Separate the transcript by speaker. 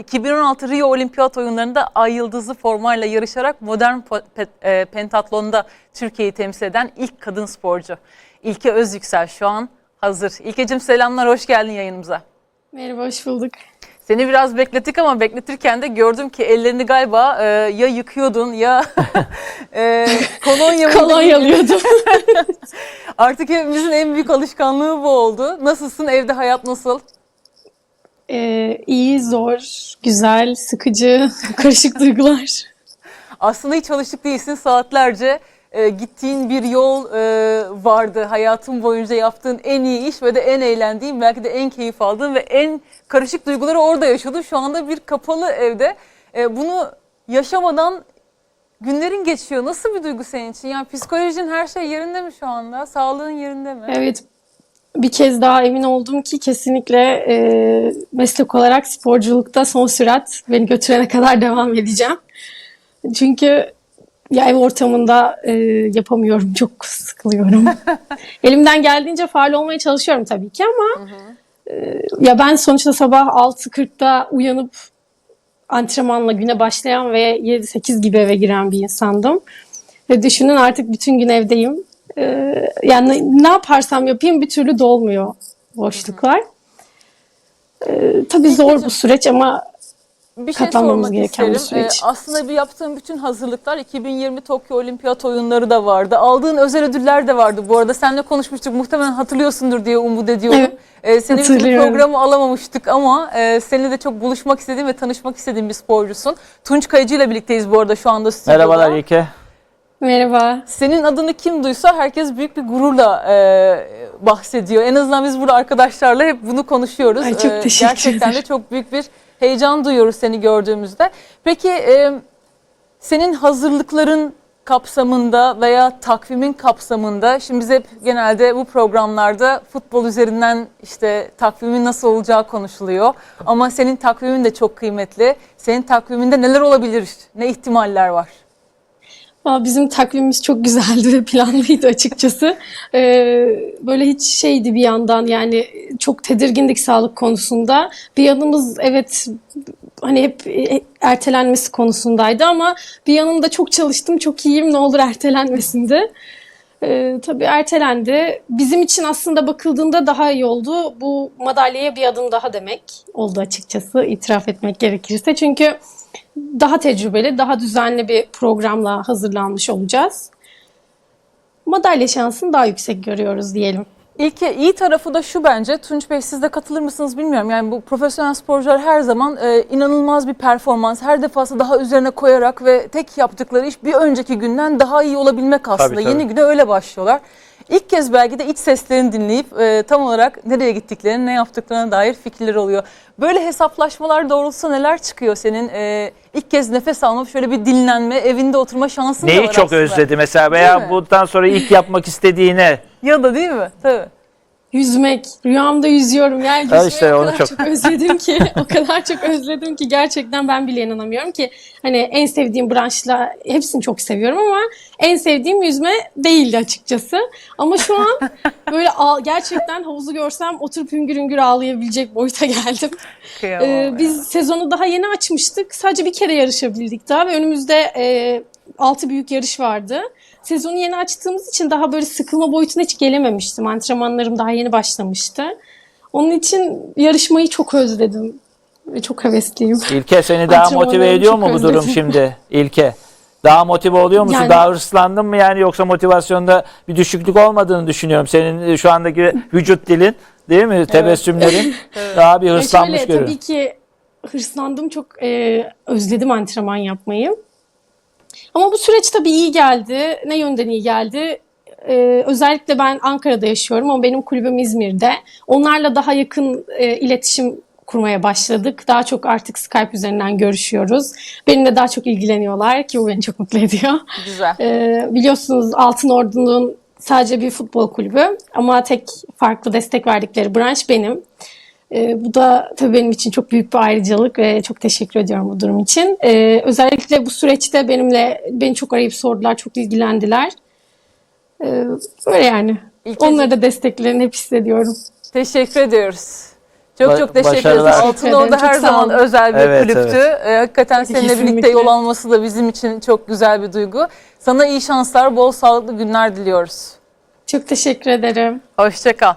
Speaker 1: 2016 Rio Olimpiyat Oyunları'nda ay yıldızlı formayla yarışarak modern e, pentatlonda Türkiye'yi temsil eden ilk kadın sporcu. İlke Özyüksel şu an hazır. İlkeciğim selamlar, hoş geldin yayınımıza.
Speaker 2: Merhaba, hoş bulduk.
Speaker 1: Seni biraz beklettik ama bekletirken de gördüm ki ellerini galiba e, ya yıkıyordun ya e, kolonya mıydı
Speaker 2: Kolonya
Speaker 1: bilmiyorum.
Speaker 2: alıyordum.
Speaker 1: Artık hepimizin en büyük alışkanlığı bu oldu. Nasılsın? Evde hayat nasıl?
Speaker 2: Ee, iyi, zor, güzel, sıkıcı, karışık duygular.
Speaker 1: Aslında hiç alışık değilsin. Saatlerce e, gittiğin bir yol e, vardı. Hayatın boyunca yaptığın en iyi iş ve de en eğlendiğin, belki de en keyif aldığın ve en karışık duyguları orada yaşadın. Şu anda bir kapalı evde. E, bunu yaşamadan günlerin geçiyor. Nasıl bir duygu senin için? Yani psikolojin her şey yerinde mi şu anda? Sağlığın yerinde mi?
Speaker 2: Evet, bir kez daha emin oldum ki kesinlikle e, meslek olarak sporculukta son sürat beni götürene kadar devam edeceğim. Çünkü ya ev ortamında e, yapamıyorum, çok sıkılıyorum. Elimden geldiğince faal olmaya çalışıyorum tabii ki ama e, ya ben sonuçta sabah 6.40'da uyanıp antrenmanla güne başlayan ve 7-8 gibi eve giren bir insandım. Ve düşünün artık bütün gün evdeyim. Ee, yani ne yaparsam yapayım bir türlü dolmuyor boşluklar. Ee, tabii zor bu süreç ama
Speaker 1: Bir şey
Speaker 2: katlanmamız
Speaker 1: sormak
Speaker 2: gereken bir
Speaker 1: isterim.
Speaker 2: süreç.
Speaker 1: Ee, aslında bir yaptığın bütün hazırlıklar 2020 Tokyo Olimpiyat Oyunları da vardı. Aldığın özel ödüller de vardı. Bu arada seninle konuşmuştuk. Muhtemelen hatırlıyorsundur diye umut ediyorum.
Speaker 2: Evet,
Speaker 1: Ee, seni bir programı alamamıştık ama e, seninle de çok buluşmak istediğim ve tanışmak istediğim bir sporcusun. Tunç Kayıcı ile birlikteyiz bu arada şu anda stüdyoda.
Speaker 3: Merhabalar İlke.
Speaker 2: Merhaba.
Speaker 1: Senin adını kim duysa herkes büyük bir gururla e, bahsediyor. En azından biz burada arkadaşlarla hep bunu konuşuyoruz.
Speaker 2: Ay, çok
Speaker 1: E,
Speaker 2: teşekkür
Speaker 1: Gerçekten de
Speaker 2: ederim.
Speaker 1: çok büyük bir heyecan duyuyoruz seni gördüğümüzde. Peki e, senin hazırlıkların kapsamında veya takvimin kapsamında şimdi biz hep genelde bu programlarda futbol üzerinden işte takvimin nasıl olacağı konuşuluyor. Ama senin takvimin de çok kıymetli. Senin takviminde neler olabilir? Ne ihtimaller var?
Speaker 2: Bizim takvimimiz çok güzeldi ve planlıydı açıkçası. Ee, böyle hiç şeydi bir yandan yani çok tedirgindik sağlık konusunda. Bir yanımız evet hani hep e, ertelenmesi konusundaydı ama bir yanımda çok çalıştım çok iyiyim ne olur ertelenmesinde. Ee, tabii ertelendi. Bizim için aslında bakıldığında daha iyi oldu. Bu madalyaya bir adım daha demek oldu açıkçası itiraf etmek gerekirse. Çünkü daha tecrübeli, daha düzenli bir programla hazırlanmış olacağız. Madalya şansını daha yüksek görüyoruz diyelim.
Speaker 1: İlke iyi tarafı da şu bence. Tunç Bey siz de katılır mısınız bilmiyorum. Yani bu profesyonel sporcular her zaman e, inanılmaz bir performans. Her defasında daha üzerine koyarak ve tek yaptıkları iş bir önceki günden daha iyi olabilmek aslında.
Speaker 3: Tabii, tabii.
Speaker 1: Yeni güne öyle başlıyorlar. İlk kez belki de iç seslerini dinleyip e, tam olarak nereye gittiklerini, ne yaptıklarına dair fikirleri oluyor. Böyle hesaplaşmalar doğrultusunda neler çıkıyor senin? E, ilk kez nefes alma, şöyle bir dinlenme, evinde oturma şansın da var
Speaker 3: Neyi çok
Speaker 1: aslında.
Speaker 3: özledi mesela
Speaker 1: Değil
Speaker 3: veya
Speaker 1: mi?
Speaker 3: bundan sonra ilk yapmak istediğine.
Speaker 1: Ya da değil mi? Tabii.
Speaker 2: Yüzmek, rüyamda yüzüyorum. Yani yüzmeyi
Speaker 3: işte
Speaker 2: o kadar
Speaker 3: çok-
Speaker 2: çok... özledim ki, o kadar çok özledim ki gerçekten ben bile inanamıyorum ki hani en sevdiğim branşla hepsini çok seviyorum ama en sevdiğim yüzme değildi açıkçası. Ama şu an böyle gerçekten havuzu görsem oturup hüngür hüngür ağlayabilecek boyuta geldim. Ee, biz sezonu daha yeni açmıştık. Sadece bir kere yarışabildik daha ve önümüzde e, 6 büyük yarış vardı. Sezonu yeni açtığımız için daha böyle sıkılma boyutuna hiç gelememiştim. Antrenmanlarım daha yeni başlamıştı. Onun için yarışmayı çok özledim. Ve çok hevesliyim.
Speaker 3: İlke seni daha motive ediyor mu bu durum
Speaker 2: özledim.
Speaker 3: şimdi İlke? Daha motive oluyor musun?
Speaker 2: Yani-
Speaker 3: Daha hırslandın mı yani yoksa motivasyonda bir düşüklük olmadığını düşünüyorum. Senin e, şu andaki vücut dilin değil mi? Tebessümlerin daha bir hırslanmış
Speaker 2: şöyle,
Speaker 3: görüyorum.
Speaker 2: tabii ki hırslandım. Çok e, özledim antrenman yapmayı. Ama bu süreç tabii iyi geldi. Ne yönden iyi geldi? Ee, özellikle ben Ankara'da yaşıyorum ama benim kulübüm İzmir'de. Onlarla daha yakın e, iletişim kurmaya başladık. Daha çok artık Skype üzerinden görüşüyoruz. Benimle daha çok ilgileniyorlar ki bu beni çok mutlu ediyor.
Speaker 1: Güzel.
Speaker 2: Ee, biliyorsunuz Altın Ordu'nun sadece bir futbol kulübü ama tek farklı destek verdikleri branş benim. Ee, bu da tabii benim için çok büyük bir ayrıcalık ve çok teşekkür ediyorum bu durum için. Ee, özellikle bu süreçte benimle beni çok arayıp sordular, çok ilgilendiler. Ee, böyle yani.
Speaker 1: İlkeciğim,
Speaker 2: Onları da desteklerini hep hissediyorum.
Speaker 1: Teşekkür ediyoruz. Çok
Speaker 3: Ba-
Speaker 1: çok teşekkür ederiz. Altın
Speaker 2: ederim,
Speaker 1: her zaman özel bir
Speaker 3: Evet,
Speaker 1: kulüptü. Ee, hakikaten seninle birlikte
Speaker 2: Kesinlikle.
Speaker 1: yol alması da bizim için çok güzel bir duygu. Sana iyi şanslar, bol sağlıklı günler diliyoruz.
Speaker 2: Çok teşekkür ederim.
Speaker 1: Hoşça kal.